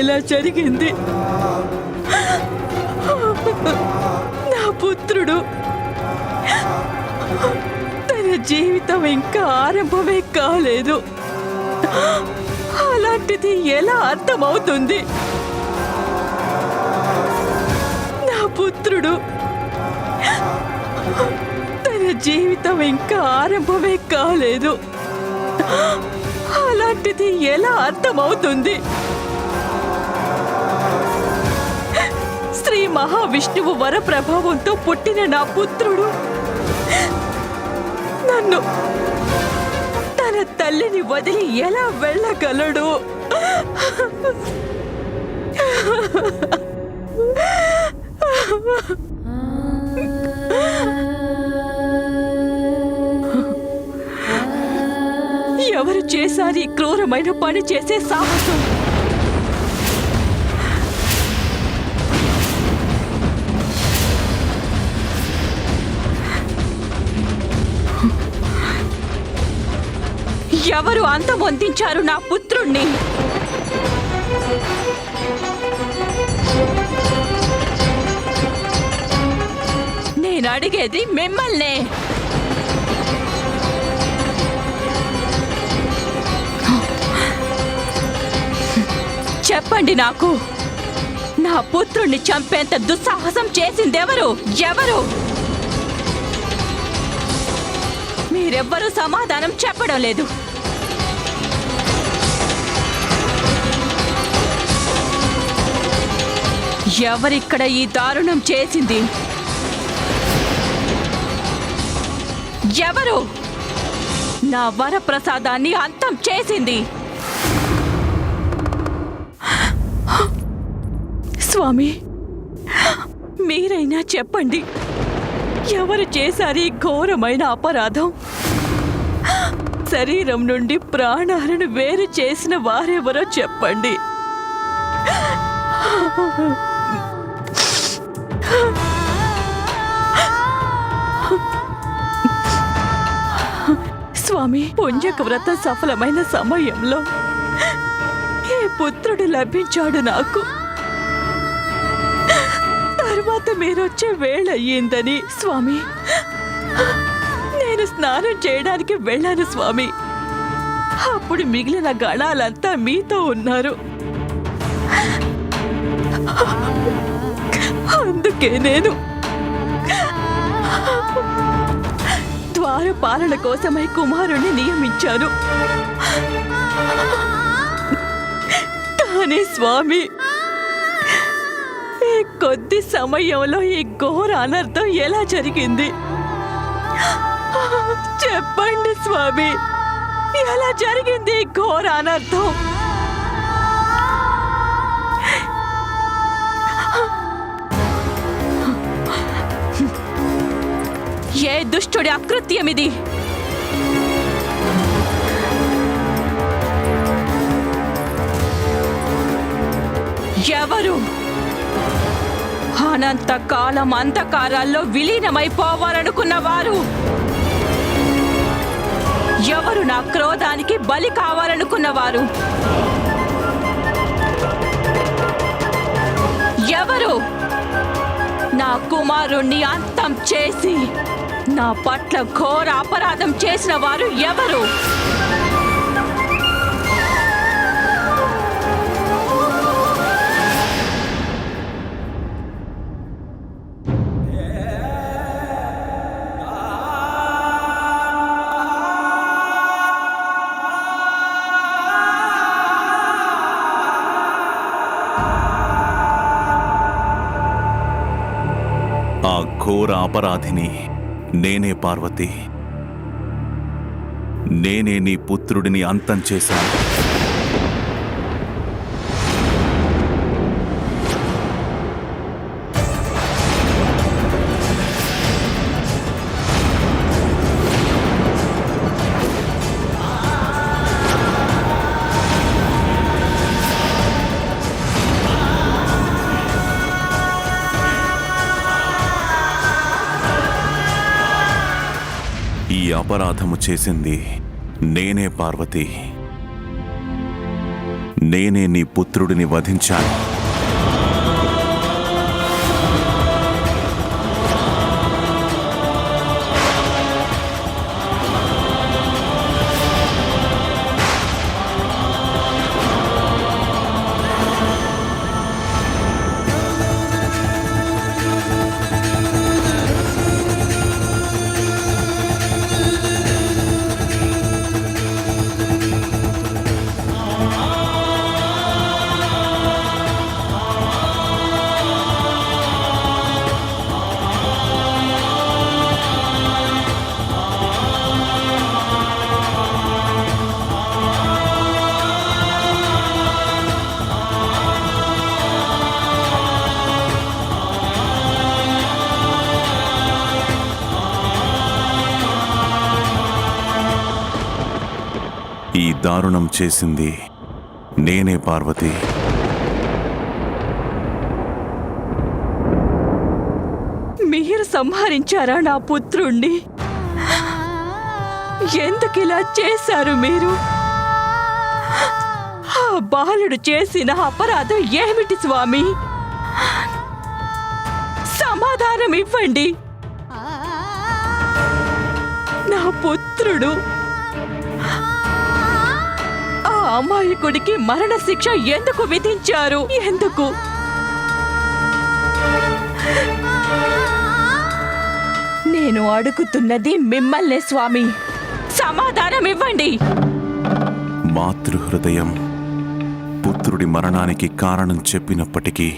ఇలా జరిగింది. నా పుత్రుడు తన జీవితం ఇంకా ఆరంభమే కాలేదు. అలాంటిది ఎలా అర్థమవుతుంది? నా పుత్రుడు తన జీవితం ఇంకా ఆరంభమే కాలేదు. అలాంటిది ఎలా అర్థమవుతుంది? మహావిష్ణువు వర ప్రభావంతో పుట్టిన నా పుత్రుడు. నన్ను తన తల్లిని వదిలి ఎలా వెళ్ళగలడు? ఎవరు చేశారు ఈ క్రూరమైన పని చేసే సాహసం? ఎవరు అంతమొందించారు నా పుత్రుణ్ణి? నేను అడిగేది మిమ్మల్నే. చెప్పండి నాకు. నా పుత్రుణ్ణి చంపేంత దుస్సాహసం చేసిందెవరు? ఎవరు? మీరెవ్వరూ సమాధానం చెప్పడం లేదు. ఎవరిక్కడ ఈ దారుణం చేసింది? ఎవరు? నా వరప్రసాదాన్ని అంతం చేసింది. స్వామి మీరైనా చెప్పండి. ఎవరు చేశారు ఈ ఘోరమైన అపరాధం? శరీరం నుండి ప్రాణాలను వేరు చేసిన వారెవరో చెప్పండి. స్వామి పుణ్యక వ్రతం సఫలమైన సమయంలో ఏ పుత్రుడు లభించాడు నాకు. తర్వాత మీరొచ్చే వేళ అయ్యిందని స్వామి. నేను స్నానం చేయడానికి వెళ్ళాను స్వామి. అప్పుడు మిగిలిన గణాలంతా మీతో ఉన్నారు. అందుకే నేను ద్వార పాలన కోసమై కుమారుణ్ణి నియమించాను. కానీ స్వామి ఈ కొద్ది సమయంలో ఈ ఘోర అనర్థం ఎలా జరిగింది? చెప్పండి స్వామి ఎలా జరిగింది ఈ ఘోర అనర్థం? దుష్టుడి అకృత్యం ఇది ఎవరు? అనంత కాలం అంధకారాల్లో విలీనమైపోవాలనుకున్న వారు ఎవరు నా క్రోధానికి బలి కావాలనుకున్నవారు? కుమారుణ్ణి అంతం చేసి నా పట్ల ఘోర అపరాధం చేసిన వారు ఎవరు? ఘోర అపరాధిని నేనే పార్వతి. నేనే నీ పుత్రుడిని అంతం చేశాను. అపరాధము చేసింది. నేనే పార్వతి. నేనే నీ పుత్రుడిని వధించాను. దారుణం చేసింది. నేనే పార్వతి. మీరు సంహరించారా నా పుత్రుణ్ణి? ఎందుకు ఇలా చేశారు మీరు? ఆ బాలుడు చేసిన అపరాధం ఏమిటి స్వామి? సమాధానం ఇవ్వండి. నా పుత్రుడు అమాయకుడికి మరణ శిక్ష ఎందుకు విధించారు? ఎందుకు? నేను అడుగుతున్నది మిమ్మల్నే స్వామి. సమాధానం ఇవ్వండి. మాతృహృదయం పుత్రుడి మరణానికి కారణం చెప్పినప్పటికీ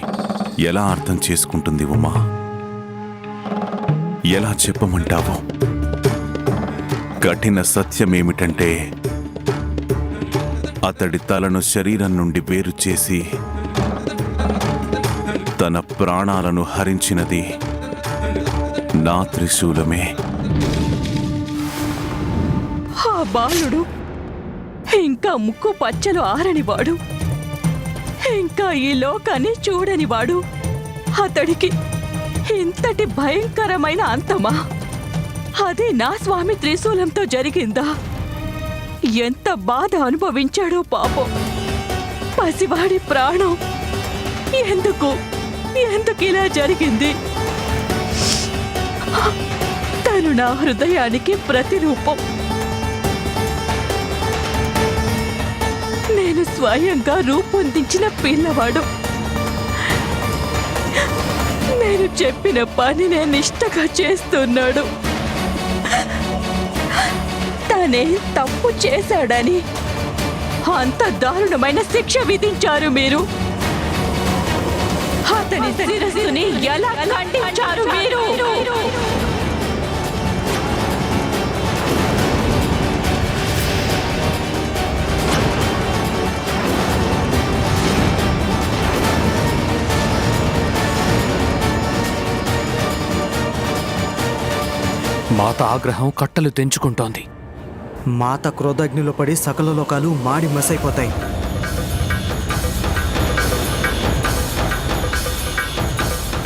ఎలా అర్థం చేసుకుంటుంది ఉమా? ఎలా చెప్పమంటావు? కఠిన సత్యమేమిటంటే అతడి తలను శరీరం నుండి వేరు చేసి తన ప్రాణాలను హరించినది నా త్రిశూలమే. ఆ బాలుడు ఇంకా ముక్కు పచ్చలు ఆరనివాడు ఇంకా ఈ లోకాన్ని చూడనివాడు అతడికి ఇంతటి భయంకరమైన అంతమా? అదే నా స్వామి త్రిశూలంతో జరిగిందా? ఎంత బాధ అనుభవించాడో పాపం. పసివాడి ప్రాణం. ఎందుకు? ఎందుకు ఇలా జరిగింది? తను నా హృదయానికి ప్రతిరూపం. నేను స్వయంగా రూపొందించిన పిల్లవాడు. నేను చెప్పిన పని నేను ఇష్టగా చేస్తున్నాడు. అతనే తప్పు చేశాడని. అంత దారుణమైన శిక్ష విధించారు మీరు. అతని శిరస్సుని ఎలా ఖండించారు మీరు? మాత ఆగ్రహం కట్టలు తెంచుకుంటోంది. మాత క్రోధాగ్నిలో పడి సకల లోకాలు మాడి మసైపోతాయి.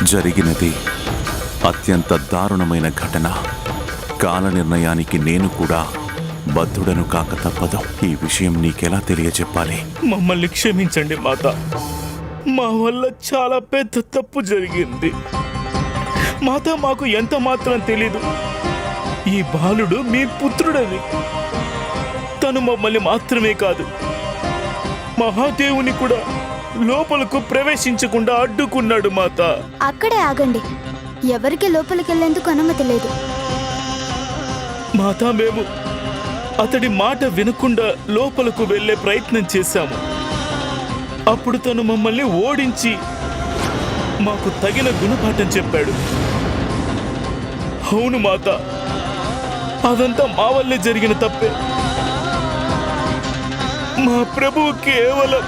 జరిగినది అత్యంత దారుణమైన ఘటన. కాల నిర్ణయానికి నేను కూడా బద్ధుడను కాక తప్పదు. ఈ విషయం నీకెలా తెలియజెప్పాలి మమ్మల్ని క్షమించండి మాత. మా వల్ల చాలా పెద్ద తప్పు జరిగింది. మాత మాకు ఎంత మాత్రం తెలీదు. ఈ బాలుడు మీ పుత్రుడని. తను మమ్మల్ని మాత్రమే కాదు. మహాదేవుని కూడా లోపలకు ప్రవేశించకుండా అడ్డుకున్నాడు మాత. అక్కడే ఆగండి. ఎవరికి లోపలికెళ్ళేందుకు అనుమతి లేదు. మాత మేము అతడి మాట వినకుండా లోపలకు వెళ్ళే ప్రయత్నం చేశాము. అప్పుడు తను మమ్మల్ని ఓడించి మాకు తగిన గుణపాఠం చెప్పాడు. అవును మాత అదంతా మా వల్లే జరిగిన తప్పే. మా ప్రభు కేవలం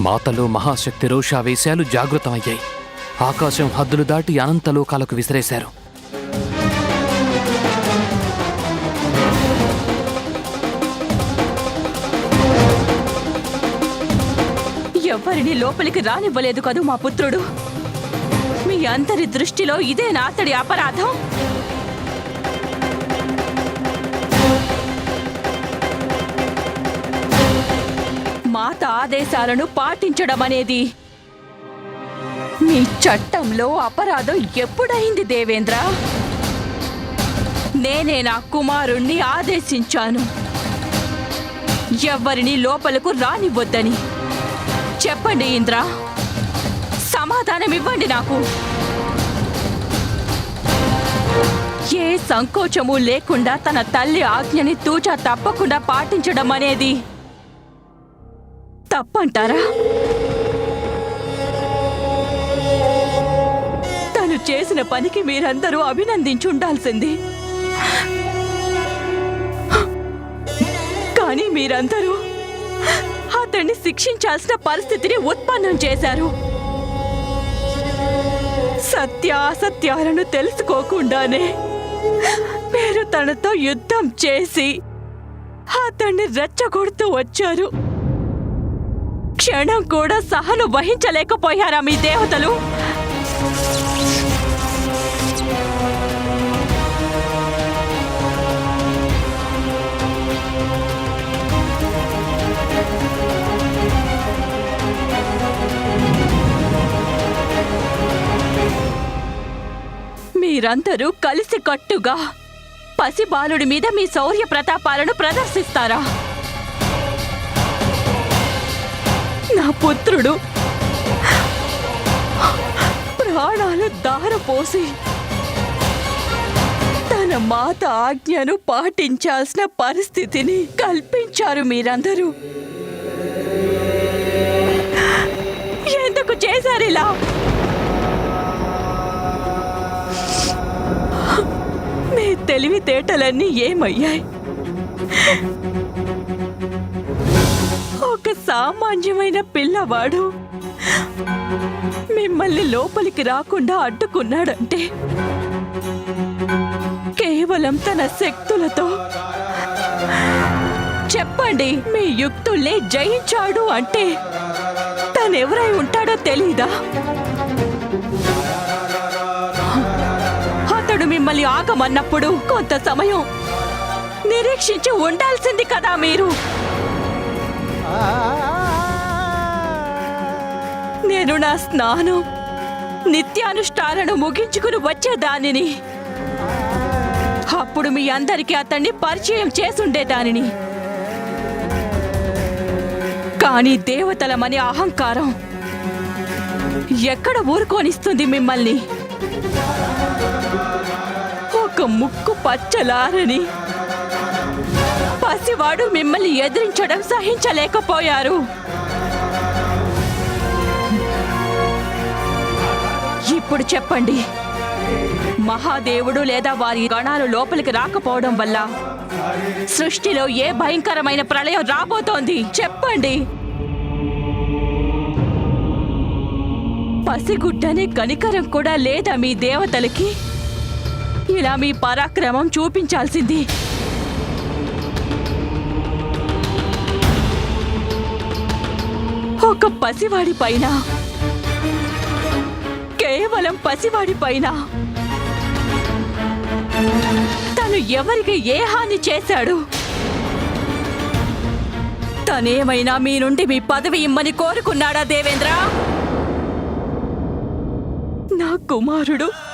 మాతలో మహాశక్తి రోషావేశాలు జాగృతమయ్యాయి. ఆకాశం హద్దులు దాటి అనంతలోకాలకు విసిరేశారు. ఎవ్వరిని లోపలికి రానివ్వలేదు కదూ మా పుత్రుడు. మీ అందరి దృష్టిలో ఇదే నా అతడి అపరాధం. మాత ఆదేశాలను పాటించడం అనేది మీ చట్టంలో అపరాధం ఎప్పుడైంది దేవేంద్ర? నేనే నా కుమారుణ్ణి ఆదేశించాను. ఎవ్వరిని లోపలకు రానివ్వద్దని. చెప్పండి ఇంద్ర. సమాధానం ఇవ్వండి నాకు. ఏ సంకోచము లేకుండా తన తల్లి ఆజ్ఞని తూచా తప్పకుండా పాటించడం అనేది తప్పంటారా? తను చేసిన పనికి మీరందరూ అభినందించుండాల్సింది. కానీ మీరందరూ అతన్ని శిక్షించాల్సిన పరిస్థితిని ఉత్పన్నం చేశారు. సత్య అసత్యాలను తెలుసుకోకుండానే మీరు తనతో యుద్ధం చేసి అతన్ని రెచ్చగొడుతూ వచ్చారు. క్షణం కూడా సహను వహించలేకపోయారా మీ దేవతలు? మీరందరూ కలిసి కట్టుగా పసిబాలుడి మీద మీ శౌర్య ప్రతాపాలను ప్రదర్శిస్తారా? నా పుత్రుడు ప్రాణాలు దారపోసి తన మాత ఆజ్ఞను పాటించాల్సిన పరిస్థితిని కల్పించారు మీరందరూ. ఎందుకు చేశారు ఇలా? తెలివితేటలన్నీ ఏమయ్యాయి? ఒక సామాన్యమైన పిల్లవాడు మిమ్మల్ని లోపలికి రాకుండా అడ్డుకున్నాడంటే కేవలం తన శక్తులతో. చెప్పండి మీ యుక్తుల్ని జయించాడు అంటే తనెవరై ఉంటాడో తెలీదా? మిమ్మల్ని ఆగమన్నప్పుడు కొంత సమయం నిరీక్షించి ఉండాల్సింది కదా మీరు. నేను నా స్నానం నిత్యానుష్ఠానను ముగించుకుని వచ్చేదానిని. అప్పుడు మీ అందరికీ అతన్ని పరిచయం చేసుండేదానిని. కానీ దేవతలమని అహంకారం ఎక్కడ ఊరుకోనిస్తుంది మిమ్మల్ని? ఒక ముక్కు పచ్చలారని. పసివాడు మిమ్మల్ని ఎదిరించడం సహించలేకపోయారు. ఇప్పుడు చెప్పండి. మహాదేవుడు లేదా వారి గణాలు లోపలికి రాకపోవడం వల్ల సృష్టిలో ఏ భయంకరమైన ప్రళయం రాబోతోంది? చెప్పండి. పసిగుడ్డనే కనికరం కూడా లేదా మీ దేవతలకి? ఇలా మీ పరాక్రమం చూపించాల్సింది. ఒక పసివాడి పైన. కేవలం పసివాడి పైన. తను ఎవరికి ఏ హాని చేశాడు? తనేమైనా మీ నుండి మీ పదవి ఇమ్మని కోరుకున్నాడా దేవేంద్ర? నా కుమారుడు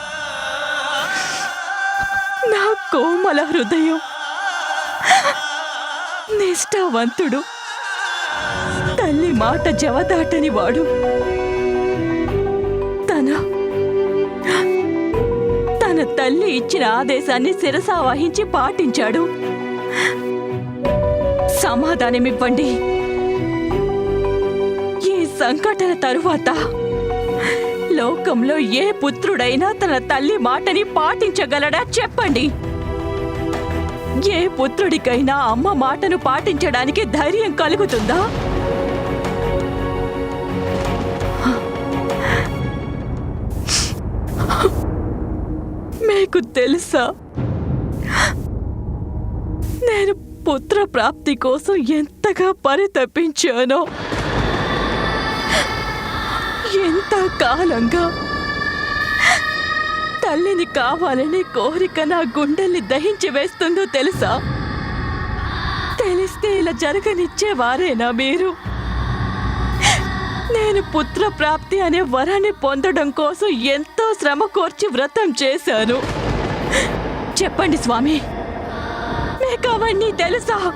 నా కోమల హృదయం. నిష్ఠావంతుడు. తల్లి మాట జవదాటని వాడు. తన తన తల్లి ఇచ్చిన ఆదేశాన్ని శిరసా వహించి పాటించాడు. సమాధానమివ్వండి. ఈ సంఘటన తరువాత లోకంలో ఏ పుత్రుడైనా తన తల్లి మాటని పాటించగలడా చెప్పండి. ఏ పుత్రుడికైనా అమ్మ మాటను పాటించడానికి ధైర్యం కలుగుతుందా? మీకు తెలుసా? నేను పుత్ర ప్రాప్తి కోసం ఎంతగా పరితపించానో. ఎంత కాలంగా? తల్లిని కావాలని కోరిక నా గుండెల్ని దహించి వేస్తుందో తెలుసా? తెలిస్తే ఇలా జరగనిచ్చేవారేనా మీరు? నేను పుత్ర ప్రాప్తి అనే వరాన్ని పొందడం కోసం ఎంతో శ్రమ కోర్చి వ్రతం చేశాను. చెప్పండి స్వామి మీకు అవన్నీ తెలుసా?